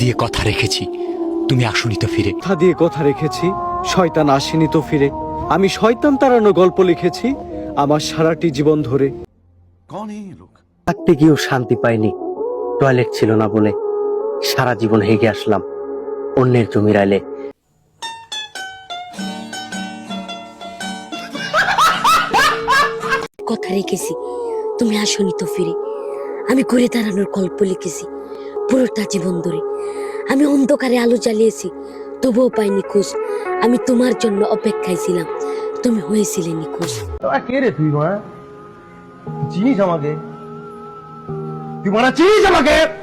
দিয়ে কথা রেখেছি। তুমি আসুনি তো ফিরে। কথা দিয়ে কথা রেখেছি শয়তান আসেনি তো ফিরে। আমি শয়তান তাড়ানোর গল্প লিখেছি আমার সারাটি জীবন ধরে। থাকতে গিয়েও শান্তি পাইনি। টয়লেট ছিল না বলে সারা জীবন হেগে আসলাম অন্যের জমির আইলে। কথা রেখেছি তুমি আসনি তো ফিরে। আমি ঘুরে দাঁড়ানোর গল্প লিখেছি। পুরোটা জীবন ধরে। আমি অন্ধকারে আলো জ্বালিয়েছি, তবুও পাই নিখোঁজ। আমি তোমার জন্য অপেক্ষায় ছিলাম। তুমি হয়েছিলে নিখোঁজ। কে রে তুই চিনিস আমাকে? তুই মারা চিনিস আমাকে?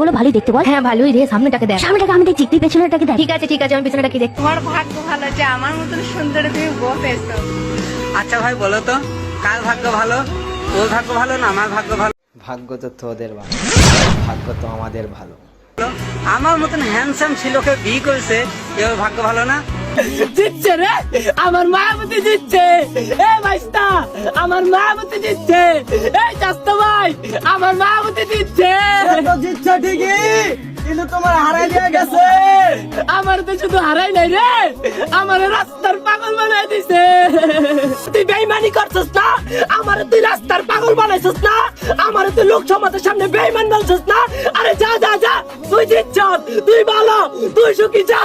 বলো ভালোই দেখতে বল। হ্যাঁ ভালোই রে সামনেটাকে দেখ। সামনেটাকে আমি দেখছি তুই পেছনেটাকে দেখ। ঠিক আছে ঠিক আছে আমি পিছনেটাকে দেখ তোমার ভাগ্য ভালো যে আমার মতন সুন্দর তুমি পেয়েছ। আচ্ছা ভাই বলো তো কার ভাগ্য ভালো? তোর ভাগ্য ভালো না আমার ভাগ্য ভালো? ভাগ্য তো তোদের ভালো ভাগ্য তো আমাদের ভালো। আমার মতন হ্যান্ডসাম ছিলকে বিয়ে করেছে এবার ভাগ্য ভালো না? জিতছে রে আমার মায়াবতী জিতছে। এ ভাইস্তা আমার মায়াবতী জিতছে। এই চাস্তো ভাই আমার মায়াবতী জিতছে। তোমার হারাই দিয়ে গেছে। আমার তো শুধু হারাই নাই রে। আমার রাস্তার পাগল বানাই দিছে। তুই বেইমানি করছিস না? আমার তুই রাস্তার পাগল বানাইছিস না? আমার তুই লোক সমাজের সামনে বেইমান বলছিস না? আরে যা যা যা। তুই জিতছ তুই ভালো তুই সুখী যা।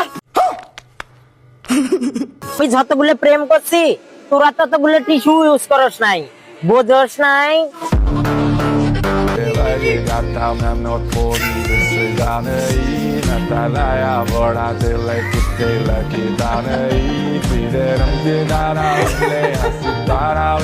তুই যতগুলো প্রেম করছি তোরা ততগুলো টিস্যু ইউজ করস নাই। বোঝস নাই। Latam ne odpovíde se danejí, natala já voda tyhle kytky, leky danejí, přijde jenom ti dára, ale si dára,